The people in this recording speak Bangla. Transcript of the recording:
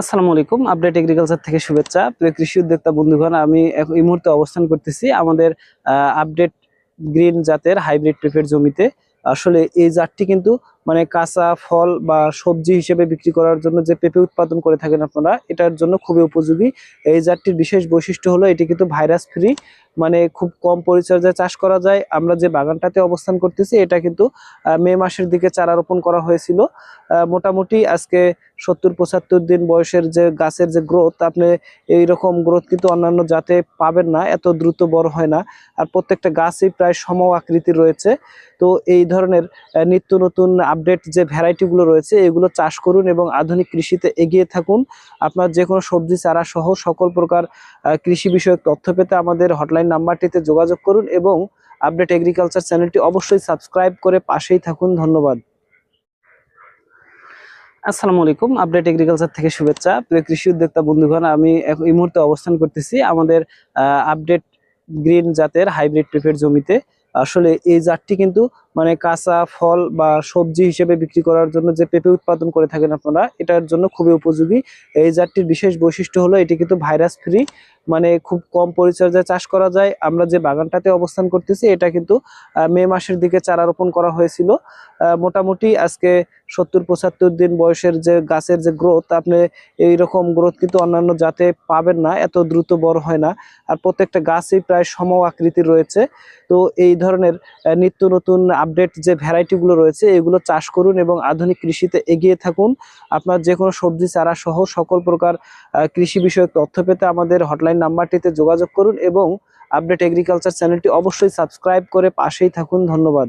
আসসালামু আলাইকুম। আপডেট এগ্রিকালচার থেকে শুভেচ্ছা। প্রিয় কৃষি উদ্যোক্তা বন্ধুগণ, আমি এই মুহূর্তে অবস্থান করতেছি আমাদের আপডেট গ্রিন জাতের হাইব্রিড পেঁপের জমিতে। আসলে এই জাতটি কিন্তু মানে কাঁচা ফল বা সবজি হিসেবে বিক্রি করার জন্য যে পেঁপে উৎপাদন করে থাকেন আপনারা, এটার জন্য খুবই উপযোগী। এই জাতটির বিশেষ বৈশিষ্ট্য হলো এটি কিন্তু ভাইরাস ফ্রি মানে খুব কম পরিচর্যায় চাষ করা যায়। আমরা যে বাগানটাতে অবস্থান করতেছি, এটা কিন্তু মে মাসের দিকে চারা রোপণ করা হয়েছিল। মোটামুটি আজকে সত্তর পঁচাত্তর দিন বয়সের যে গাছের যে গ্রোথ আপনি এই রকম গ্রোথ কিন্তু অন্যান্য জাতে পাবেন না, এত দ্রুত বড় হয় না। আর প্রত্যেকটা গাছই প্রায় সম আকৃতির রয়েছে। তো এই ধরনের নিত্য নতুন আপডেট যে ভ্যারাইটিগুলো রয়েছে, এগুলো চাষ করুন এবং আধুনিক কৃষিতে এগিয়ে থাকুন। আপনার যে কোনো সবজি, চারা সহ সকল প্রকার কৃষি বিষয়ক তথ্য পেতে আমাদের হটলাইন নাম্বারটিতে যোগাযোগ করুন এবং আপডেট এগ্রিকালচার চ্যানেলটি অবশ্যই সাবস্ক্রাইব করে পাশেই থাকুন। ধন্যবাদ। আসসালামু আলাইকুম। আপডেট এগ্রিকালচার থেকে শুভেচ্ছা। প্রিয় কৃষি উদ্যোক্তা বন্ধুগণ, আমি এই মুহূর্তে অবস্থান করতেছি আমাদের আপডেট গ্রিন জাতের হাইব্রিড পেঁপের জমিতে। আসলে এই জাতটি কিন্তু মানে কাঁচা ফল বা সবজি হিসেবে বিক্রি করার জন্য যে পেঁপে উৎপাদন করে থাকেন আপনারা, এটার জন্য খুবই উপযোগী। এই জাতটির বিশেষ বৈশিষ্ট্য হলো এটি কিন্তু ভাইরাস ফ্রি মানে খুব কম পরিচর্যায় চাষ করা যায়। আমরা যে বাগানটাতে অবস্থান করতেছি, এটা কিন্তু মে মাসের দিকে চারা রোপণ করা হয়েছিল। মোটামুটি আজকে সত্তর পঁচাত্তর দিন বয়সের যে গাছের যে গ্রোথ আপনি এই রকম গ্রোথ কিন্তু অন্যান্য জাতে পাবেন না, এত দ্রুত বড় হয় না। আর প্রত্যেকটা গাছই প্রায় সম আকৃতির রয়েছে। তো এই ধরনের নিত্য নতুন আপডেট যে ভ্যারাইটিগুলো রয়েছে, এগুলো চাষ করুন এবং আধুনিক কৃষিতে এগিয়ে থাকুন। আপনার যে কোনো সবজি, চারা সহ সকল প্রকার কৃষি বিষয়ক তথ্য পেতে আমাদের হটলাইন নাম্বারটিতে যোগাযোগ করুন এবং আপডেট এগ্রিকালচার চ্যানেলটি অবশ্যই সাবস্ক্রাইব করে পাশেই থাকুন। ধন্যবাদ।